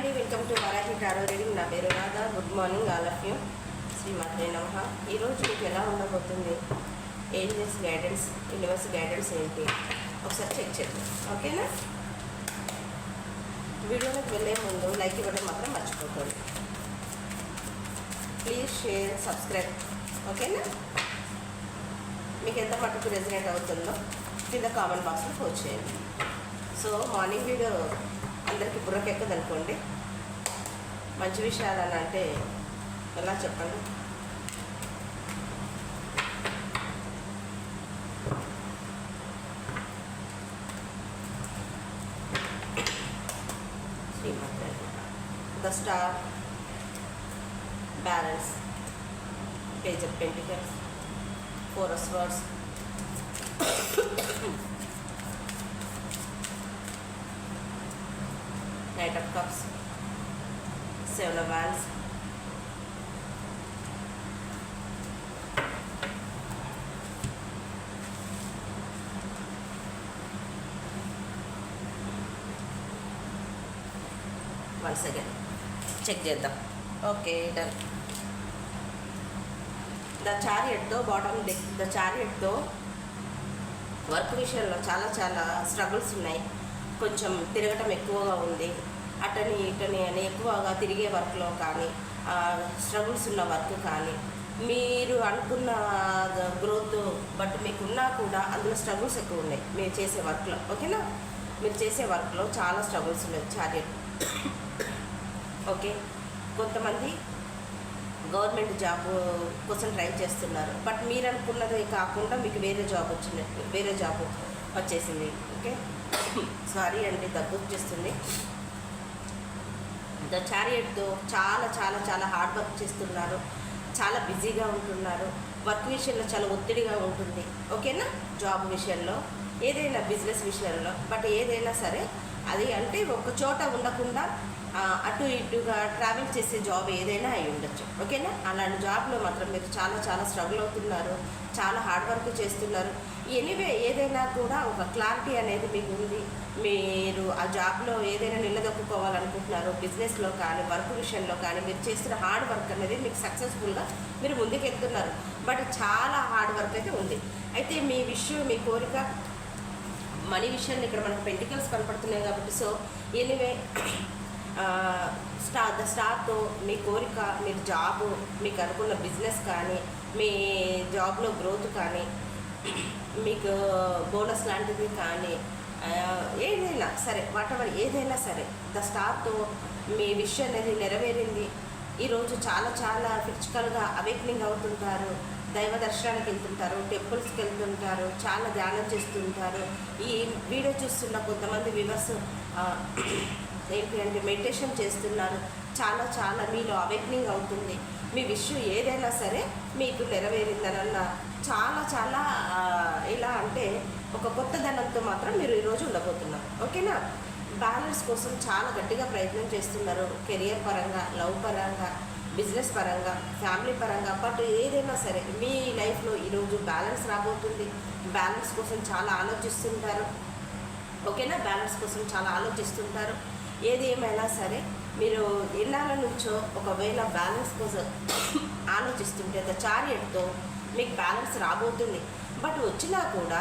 అండి. Welcome to Marathi tarot reading. నా పేరు Radha. Good morning all of you. శ్రీమాత్రే నమ. ఈరోజు మీకు ఎలా ఉండబోతుంది? ఏంజల్స్ గైడెన్స్ యూనివర్స్ గైడెన్స్ ఏంటి? ఒకసారి చెక్ చేద్దాం. ఓకేనా? వీడియోలోకి వెళ్ళే ముందు లైక్ ఇవ్వడం మాత్రం మర్చిపోకండి. Please share subscribe. ఓకేనా? మీకు ఎంత మటుకు రెజినేట్ అవుతుందో కింద కామెంట్ బాక్స్లో పోస్ట్ చేయండి. సో మార్నింగ్ వీడియో అందరికీ బుర్రకెక్కదు అనుకోండి. మంచి విషయాలు అని అంటే ఎలా చెప్పండి the star balance. Page of pentacles. Four words Knight of Cups, Seven of Wands, one second check చేద్దాం ఓకే డన్ ద చారియట్తో బాటమ్ డెక్ ద చారియట్తో వర్క్ విషయంలో చాలా చాలా స్ట్రగుల్స్ ఉన్నాయి. కొంచెం తిరగటం ఎక్కువగా ఉంది. అటని ఇటని అని ఎక్కువగా తిరిగే వర్క్లో కానీ స్ట్రగుల్స్ ఉన్న వర్క్ కానీ మీరు అనుకున్న గ్రోత్ బట్ మీకున్నా కూడా అందులో స్ట్రగుల్స్ ఎక్కువ ఉన్నాయి. మీరు చేసే వర్క్లో ఓకేనా? మీరు చేసే వర్క్లో చాలా స్ట్రగుల్స్ ఉన్నాయి. Chariot okay? కొంతమంది గవర్నమెంట్ జాబ్ కోసం ట్రై చేస్తున్నారు. బట్ మీరు అనుకున్నది కాకుండా మీకు వేరే జాబ్ వచ్చినట్టు వేరే జాబ్ వచ్చేసింది. ఓకే? సారీ అండి దగ్గు వచ్చేస్తుంది ద చారియట్తో చాలా చాలా చాలా హార్డ్ వర్క్ చేస్తున్నారు. చాలా బిజీగా ఉంటున్నారు. వర్క్ విషయంలో చాలా ఒత్తిడిగా ఉంటుంది. ఓకేనా? జాబ్ విషయంలో ఏదైనా బిజినెస్ విషయంలో. బట్ ఏదైనా సరే అది అంటే ఒక చోట ఉండకుండా అటు ఇటుగా ట్రావెల్ చేసే జాబ్ ఏదైనా అయి ఉండొచ్చు. ఓకేనా? అలాంటి జాబ్లో మాత్రం మీరు చాలా చాలా స్ట్రగుల్ అవుతున్నారు. చాలా హార్డ్ వర్క్ చేస్తున్నారు. ఎనీవే ఏదైనా కూడా ఒక క్లారిటీ అనేది మీకు ఉంది మీరు ఆ జాబ్లో ఏదైనా నిలదొక్కుకోవాలనుకుంటున్నారు బిజినెస్లో కానీ వర్క్ విషయంలో కానీ మీరు చేస్తున్న హార్డ్ వర్క్ అనేది మీకు సక్సెస్ఫుల్గా మీరు ముందుకెళ్తున్నారు. బట్ చాలా హార్డ్ వర్క్ అయితే ఉంది. అయితే మీ విషయం మీ కోరిక మనీ విషయాన్ని ఇక్కడ మనకు పెంటికల్స్ కనపడుతున్నాయి కాబట్టి సో ఎనీవే స్టార్ ద స్టార్తో మీ కోరిక మీరు జాబు మీకు అనుకున్న బిజినెస్ కానీ మీ జాబ్లో గ్రోత్ కానీ మీకు బోనస్ లాంటిది కానీ ఏదైనా సరే వాటెవర్ ఏదైనా సరే ద స్టార్తో మీ విషయం అనేది నెరవేరింది. ఈరోజు చాలా చాలా ఫిజికల్గా అవేక్నింగ్ అవుతుంటారు దైవ దర్శనానికి వెళ్తుంటారు టెంపుల్స్కి వెళ్తుంటారు చాలా ధ్యానం చేస్తుంటారు. ఈ వీడియో చూస్తున్న కొంతమంది వివర్స్ ఏంటి అంటే మెడిటేషన్ చేస్తున్నారు. చాలా చాలా మీలో అవేక్నింగ్ అవుతుంది. మీ విషయం ఏదైనా సరే మీకు నెరవేరిందనన్న చాలా చాలా ఎలా అంటే ఒక కొత్త ధనంతో మాత్రం మీరు ఈరోజు ఉండబోతున్నారు. ఓకేనా? బ్యాలెన్స్ కోసం చాలా గట్టిగా ప్రయత్నం చేస్తున్నారు. కెరియర్ పరంగా లవ్ పరంగా బిజినెస్ పరంగా ఫ్యామిలీ పరంగా బట్ ఏదైనా సరే మీ లైఫ్లో ఈరోజు బ్యాలెన్స్ రాబోతుంది. బ్యాలెన్స్ కోసం చాలా ఆలోచిస్తుంటారు. ఓకేనా? బ్యాలెన్స్ కోసం చాలా ఆలోచిస్తుంటారు. ఏది ఏమైనా సరే మీరు ఎన్నాళ్ళ నుంచో ఒకవేళ బ్యాలెన్స్ కోసం ఆలోచిస్తుంటే ద చారియట్తో మీకు బ్యాలెన్స్ రాబోతుంది. బట్ వచ్చినా కూడా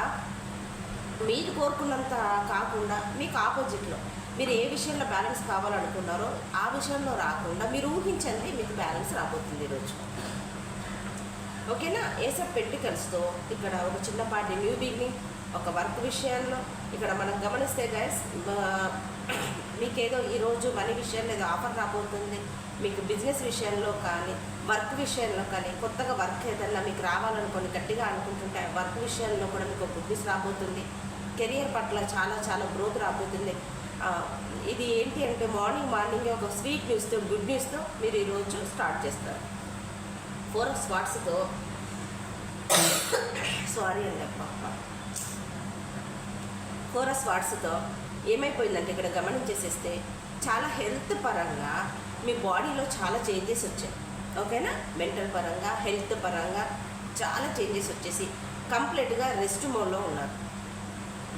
మీరు కోరుకున్నంత కాకుండా మీకు ఆపోజిట్లో మీరు ఏ విషయంలో బ్యాలెన్స్ కావాలనుకున్నారో ఆ విషయంలో రాకుండా మీరు ఊహించండి మీకు బ్యాలెన్స్ రాబోతుంది ఈరోజు ఓకేనా? ఏసప్ పెంటికల్స్తో ఇక్కడ ఒక చిన్నపాటి న్యూ బిగినింగ్ ఒక వర్క్ విషయాల్లో ఇక్కడ మనం గమనిస్తే గైస్ మీకేదో ఈరోజు మనీ విషయంలో ఏదో ఆఫర్ రాబోతుంది మీకు బిజినెస్ విషయంలో కానీ వర్క్ విషయంలో కానీ కొత్తగా వర్క్ ఏదన్నా మీకు రావాలనుకొని గట్టిగా అనుకుంటుంటే వర్క్ విషయంలో కూడా మీకు గుడ్నెస్ రాబోతుంది. కెరియర్ పట్ల చాలా చాలా గ్రోత్ రాబోతుంది. ఇది ఏంటి అంటే మార్నింగ్ మార్నింగ్ ఒక స్వీట్ న్యూస్తో గుడ్ న్యూస్తో మీరు ఈరోజు స్టార్ట్ చేస్తారు. ఫోర్ ఆఫ్ స్వాట్స్తో సారీ అండి ఫోర్ ఆఫ్ స్వాట్స్తో ఏమైపోయిందంటే ఇక్కడ గమనించేసేస్తే చాలా హెల్త్ పరంగా మీ బాడీలో చాలా చేంజెస్ వచ్చాయి. ఓకేనా? మెంటల్ పరంగా హెల్త్ పరంగా చాలా చేంజెస్ వచ్చేసి కంప్లీట్గా రెస్ట్ మోడ్లో ఉన్నారు.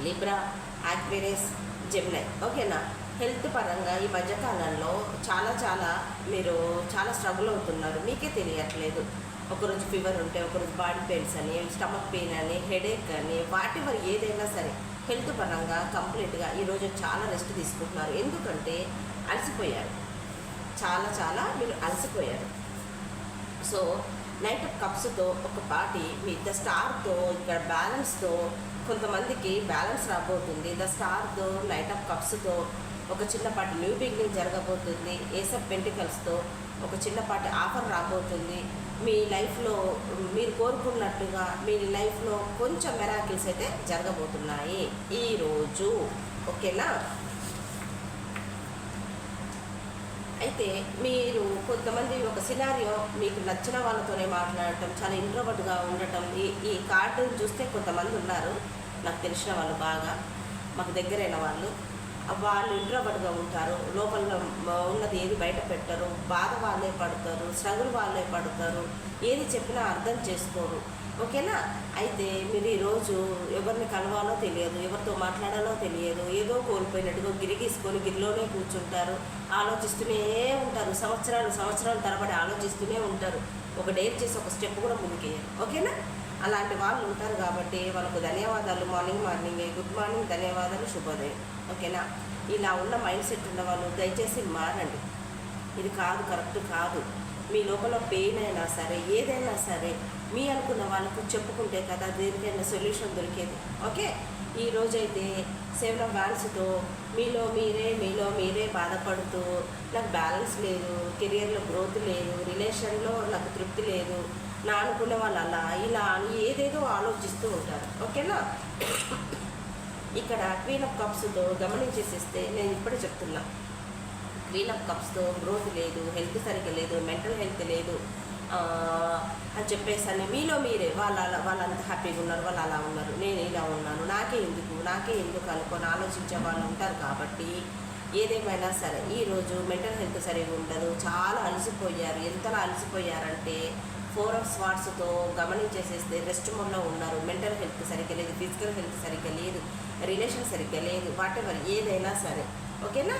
Libra Aquarius Gemini. ఓకేనా? హెల్త్ పరంగా ఈ మధ్యకాలంలో చాలా చాలా మీరు చాలా స్ట్రగుల్ అవుతున్నారు. మీకే తెలియట్లేదు. ఒకరోజు ఫీవర్ ఉంటే ఒకరోజు బాడీ పెయిన్స్ అని స్టమక్ పెయిన్ అని హెడేక్ అని వాటి వల్ల ఏదైనా సరే హెల్త్ పరంగా కంప్లీట్గా ఈరోజు చాలా రెస్ట్ తీసుకుంటున్నారు. ఎందుకంటే అలసిపోయారు. చాలా చాలా మీరు అలసిపోయారు. సో నైట్ ఆఫ్ కప్స్తో ఒక పాటి మీ ద స్టార్తో ఇక్కడ బ్యాలెన్స్తో కొంతమందికి బ్యాలెన్స్ రాబోతుంది. ద స్టార్తో నైట్ ఆఫ్ కప్స్తో ఒక చిన్నపాటి న్యూ బిగినింగ్ జరగబోతుంది. ఏసప్ పెంటికల్స్తో ఒక చిన్నపాటి ఆఫర్ రాబోతుంది. మీ లైఫ్లో మీరు కోరుకున్నట్టుగా మీ లైఫ్లో కొంచెం మెరాకిల్స్ అయితే జరగబోతున్నాయి. ఈరోజు ఓకేనా? అయితే మీరు కొంతమంది ఒక సినారియో మీకు నచ్చిన వాళ్ళతోనే మాట్లాడటం చాలా ఇంట్రోవర్ట్గా ఉండటం ఈ ఈ కార్డును చూస్తే కొంతమంది ఉన్నారు. నాకు తెలిసిన వాళ్ళు బాగా మాకు దగ్గరైన వాళ్ళు. వాళ్ళు ఇంట్రోబర్ట్గా ఉంటారు. లోపల ఉన్నది ఏది బయట పెట్టరు. బాధ వాళ్ళే పడతారు. స్ట్రగుల్ వాళ్ళే పడతారు. ఏది చెప్పినా అర్థం చేసుకోరు. ఓకేనా? అయితే మీరు ఈరోజు ఎవరిని కలవాలో తెలియదు. ఎవరితో మాట్లాడాలో తెలియదు. ఏదో కోల్పోయినట్టుగా గిరిగీసుకొని గిరిలోనే కూర్చుంటారు. ఆలోచిస్తూనే ఉంటారు. సంవత్సరాలు సంవత్సరాల తరబడి ఆలోచిస్తూనే ఉంటారు. ఒక డేట్ చేసి ఒక స్టెప్ కూడా ముందుకేయాలి ఓకేనా? అలాంటి వాళ్ళు ఉంటారు కాబట్టి వాళ్ళకు ధన్యవాదాలు మార్నింగ్ మార్నింగ్ గుడ్ మార్నింగ్ ధన్యవాదాలు శుభోదయం. ఓకేనా? ఇలా ఉన్న మైండ్ సెట్ ఉన్న వాళ్ళు దయచేసి మారండి. ఇది కాదు కరెక్ట్ కాదు. మీ లోపల పెయిన్ అయినా సరే ఏదైనా సరే మీ అనుకున్న వాళ్ళకు చెప్పుకుంటే కదా దేనికైనా సొల్యూషన్ దొరికేది. ఓకే? ఈ రోజైతే సేవల బ్యాలెన్స్తో మీలో మీరే మీలో మీరే బాధపడుతూ నాకు బ్యాలెన్స్ లేదు కెరియర్లో గ్రోత్ లేదు రిలేషన్లో నాకు తృప్తి లేదు నా అనుకునే వాళ్ళు అలా ఇలా అని ఏదేదో ఆలోచిస్తూ ఉంటారు. ఓకేనా? ఇక్కడ క్వీన్ ఆఫ్ కప్స్తో గమనించేసేస్తే నేను ఇప్పుడే చెప్తున్నా. క్వీన్ ఆఫ్ కప్స్తో గ్రోత్ లేదు హెల్త్ సరిగ్గా లేదు మెంటల్ హెల్త్ లేదు. అని చెప్పేసి అని మీలో మీరే వాళ్ళ అలా- హ్యాపీగా ఉన్నారు వాళ్ళు అలా ఉన్నారు. నేను ఇలా ఉన్నాను నాకే ఎందుకు నాకే ఎందుకు అనుకొని ఆలోచించే వాళ్ళు ఉంటారు కాబట్టి ఏదేమైనా సరే ఈరోజు మెంటల్ హెల్త్ సరిగా ఉండదు. చాలా అలసిపోయారు. ఎంతలా అలసిపోయారంటే ఫోర్ ఆఫ్ స్వాట్స్తో గమనించేసేస్తే రెస్ట్ మోడ్లో ఉన్నారు. మెంటల్ హెల్త్ సరిగ్గా లేదు ఫిజికల్ హెల్త్ సరిగ్గా లేదు రిలేషన్ సరిగ్గా లేదు వాటెవర్ ఏదైనా సరే. ఓకేనా?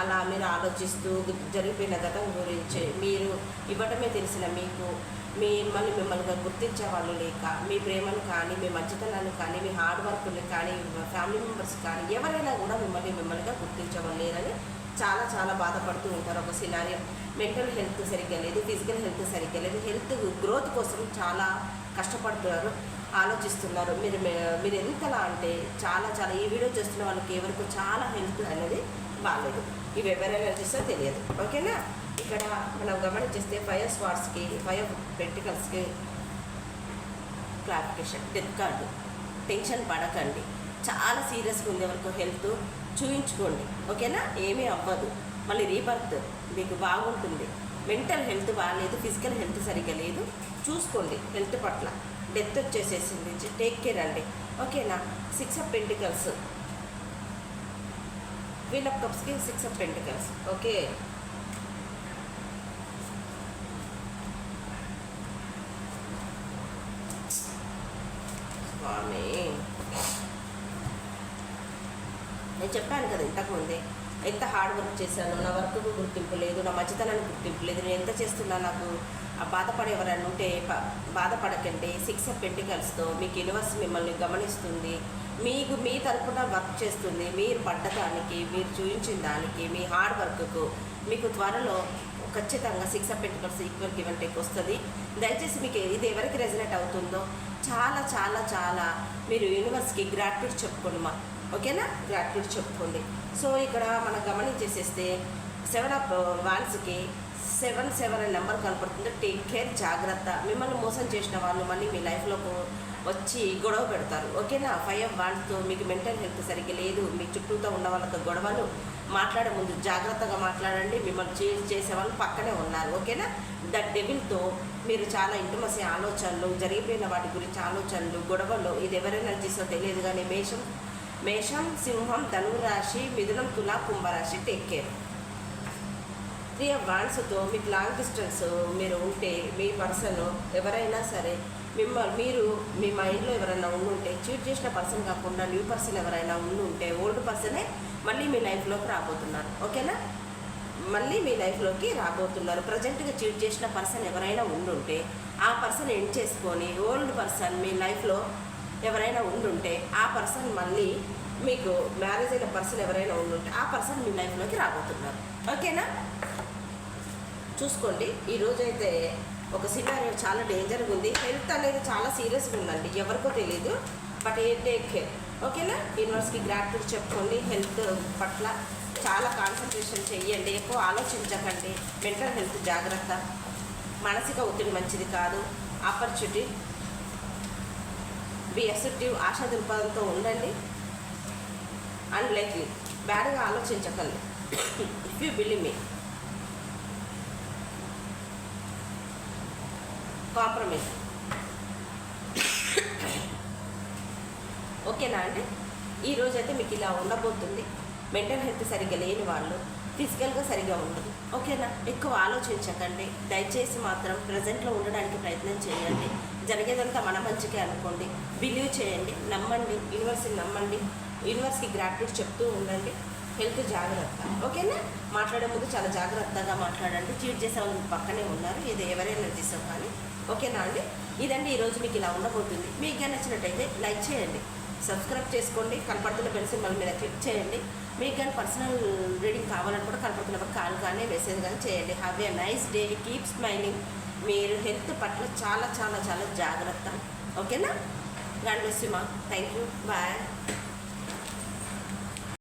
అలా మీరు ఆలోచిస్తూ జరిగిపోయిన గతం గురించి మీరు ఇవ్వటమే తెలిసిన మీకు మిమ్మల్ని మిమ్మల్ని గుర్తించే వాళ్ళు లేక మీ ప్రేమను కానీ మీ మంచితనాన్ని కానీ మీ హార్డ్ వర్క్ని కానీ ఫ్యామిలీ మెంబర్స్ కానీ ఎవరైనా కూడా మిమ్మల్ని మిమ్మల్నిగా గుర్తించడం లేరని చాలా చాలా బాధపడుతూ ఉంటారు. ఒక సినారియో మెంటల్ హెల్త్ సరిగ్గా లేదు ఫిజికల్ హెల్త్ సరిగ్గా లేదు హెల్త్ గ్రోత్ కోసం చాలా కష్టపడుతున్నారు ఆలోచిస్తున్నారు. మీరు మీరు ఎంతలా అంటే చాలా చాలా ఈ వీడియో చేస్తున్న వాళ్ళకి ఎవరికి చాలా హెల్త్ అనేది బాగాలేదు ఇవి ఎవరైనా చూస్తే తెలియదు. ఓకేనా? ఇక్కడ మనం గమనించేస్తే ఫైవ్ స్వాట్స్కి ఫైవ్ పెంటికల్స్కి క్లారిఫికేషన్ డెత్ కార్డు టెన్షన్ పడకండి. చాలా సీరియస్గా ఉంది వరకు హెల్త్ చూయించుకోండి. ఓకేనా? ఏమీ అవ్వదు. మళ్ళీ రీబర్త్ మీకు బాగుంటుంది. మెంటల్ హెల్త్ బాగాలేదు ఫిజికల్ హెల్త్ సరిగ్గా లేదు. చూసుకోండి హెల్త్ పట్ల. డెత్ వచ్చేసేసింది. టేక్ కేర్ అండి. ఓకేనా? Six of pentacles wheel of కప్స్కి six of pentacles okay స్వామి నేను చెప్పాను కదా ఇంతకుముందే ఎంత హార్డ్ వర్క్ చేశాను నా వర్క్ గుర్తింపు లేదు నా మంచితనానికి గుర్తింపు లేదు నేను ఎంత చేస్తున్నా నాకు ఆ బాధపడే ఎవరైనా ఉంటే ప- బాధపడకండి. సిక్స్ ఆఫ్ పెంటికల్స్తో మీకు యూనివర్స్ మిమ్మల్ని గమనిస్తుంది. మీకు మీ తరపున వర్క్ చేస్తుంది. మీరు పడ్డ దానికి మీరు చూపించిన దానికి మీ హార్డ్ వర్క్కు మీకు త్వరలో ఖచ్చితంగా six of pentacles equal given take వస్తుంది. దయచేసి మీకు ఇది ఎవరికి రెజనేట్ అవుతుందో చాలా చాలా చాలా మీరు యూనివర్స్కి గ్రాట్యుడ్ చెప్పుకోండి మా ఓకేనా? గ్రాట్యూడ్ చెప్పుకోండి. సో ఇక్కడ మనం గమనించేసేస్తే సెవెన్ ఆఫ్ వాన్స్కి సెవెన్ సెవెన్ అనే నెంబర్ కనపడుతుంది. టేక్ కేర్ జాగ్రత్త. మిమ్మల్ని మోసం చేసిన వాళ్ళు మళ్ళీ మీ లైఫ్లోకి వచ్చి గొడవ పెడతారు. ఓకేనా? ఫైవ్ ఆఫ్ వాన్స్తో మీకు మెంటల్ హెల్త్ సరిగ్గా లేదు. మీ చుట్టూతో ఉన్న వాళ్ళతో గొడవలు మాట్లాడే ముందు జాగ్రత్తగా మాట్లాడండి. మిమ్మల్ని చే చేసే వాళ్ళు పక్కనే ఉన్నారు. ఓకేనా? దట్ డెవిల్తో మీరు చాలా ఇంటిమసే ఆలోచనలు జరిగిపోయిన వాటి గురించి ఆలోచనలు గొడవలు ఇది ఎవరైనా చేసో తెలియదు కానీ మేషం మేషం సింహం ధనురాశి మిథునం తుల కుంభరాశి టేక్ కేర్ త్రీ ఆఫ్ వాన్స్తో మీకు లాంగ్ డిస్టెన్స్ మీరు ఉంటే మీ పర్సన్ ఎవరైనా సరే మిమ్మల్ని మీరు మీ మైండ్లో ఎవరైనా ఉండుంటే చీట్ చేసిన పర్సన్ కాకుండా న్యూ పర్సన్ ఎవరైనా ఉండుంటే ఓల్డ్ పర్సనే మళ్ళీ మీ లైఫ్లోకి రాబోతున్నారు. ఓకేనా మళ్ళీ మీ లైఫ్లోకి రాబోతున్నారు. ప్రజెంట్గా చీట్ చేసిన పర్సన్ ఎవరైనా ఉండుంటే ఆ పర్సన్ ఎండ్ చేసుకొని ఓల్డ్ పర్సన్ మీ లైఫ్లో ఎవరైనా ఉండుంటే ఆ పర్సన్ మళ్ళీ మీకు మ్యారేజ్ అయిన పర్సన్ ఎవరైనా ఉండుంటే ఆ పర్సన్ మీ లైఫ్లోకి రాబోతున్నారు. ఓకేనా? చూసుకోండి. ఈరోజు అయితే ఒక సినారియో చాలా డేంజర్గా ఉంది. హెల్త్ అనేది చాలా సీరియస్గా ఉందండి. ఎవరికో తెలియదు బట్ ఏ టేక్ కేర్ ఓకేనా? యూనివర్స్కి గ్రాట్యూడ్ చెప్పుకోండి హెల్త్ పట్ల చాలా కాన్సన్ట్రేషన్ చెయ్యండి. ఎక్కువ ఆలోచించకండి. మెంటల్ హెల్త్ జాగ్రత్త. మానసిక ఒత్తిడి మంచిది కాదు. ఆపర్చునిటీ బి అసెప్టివ్ ఆశా దృక్పథంతో ఉండండి. అండ్ లైక్లీ బ్యాడ్గా ఆలోచించకండి. ఇఫ్ యూ బిలీవ్ మీ కాంప్రమైజ్ ఓకేనా అండి? ఈరోజైతే మీకు ఇలా ఉండబోతుంది. మెంటల్ హెల్త్ సరిగ్గా లేని వాళ్ళు ఫిజికల్గా సరిగ్గా ఉండదు ఓకేనా? ఎక్కువ ఆలోచించకండి. దయచేసి మాత్రం ప్రజెంట్లో ఉండడానికి ప్రయత్నం చేయండి. జరిగేదంతా మన మంచికే అనుకోండి. బిలీవ్ చేయండి. నమ్మండి. యూనివర్సిటీ నమ్మండి. యూనివర్సిటీ గ్రాట్యూడ్ చెప్తూ ఉండండి. హెల్త్ జాగ్రత్త. ఓకేనా? మాట్లాడే ముందు చాలా జాగ్రత్తగా మాట్లాడండి. చీట్ చేసే వాళ్ళు పక్కనే ఉన్నారు. ఇది ఎవరైనా చేసాం కానీ. ఓకేనా అండి? ఇదండి. ఈరోజు మీకు ఇలా ఉండబోతుంది. మీకు కానీ నచ్చినట్టయితే లైక్ చేయండి. సబ్స్క్రైబ్ చేసుకోండి. కనపడుతున్న బెల్ సింబల్ మీద క్లిక్ చేయండి. మీకు కానీ పర్సనల్ రీడింగ్ కావాలని కూడా కనపడుతున్నప్పుడు కాల్ కానీ మెసేజ్ కానీ చేయండి. Have a nice day keep smiling మీరు హెల్త్ పట్ల చాలా చాలా చాలా జాగ్రత్త. ఓకేనా గాడ్ బ్లెస్ యూ మా థ్యాంక్ యూ బాయ్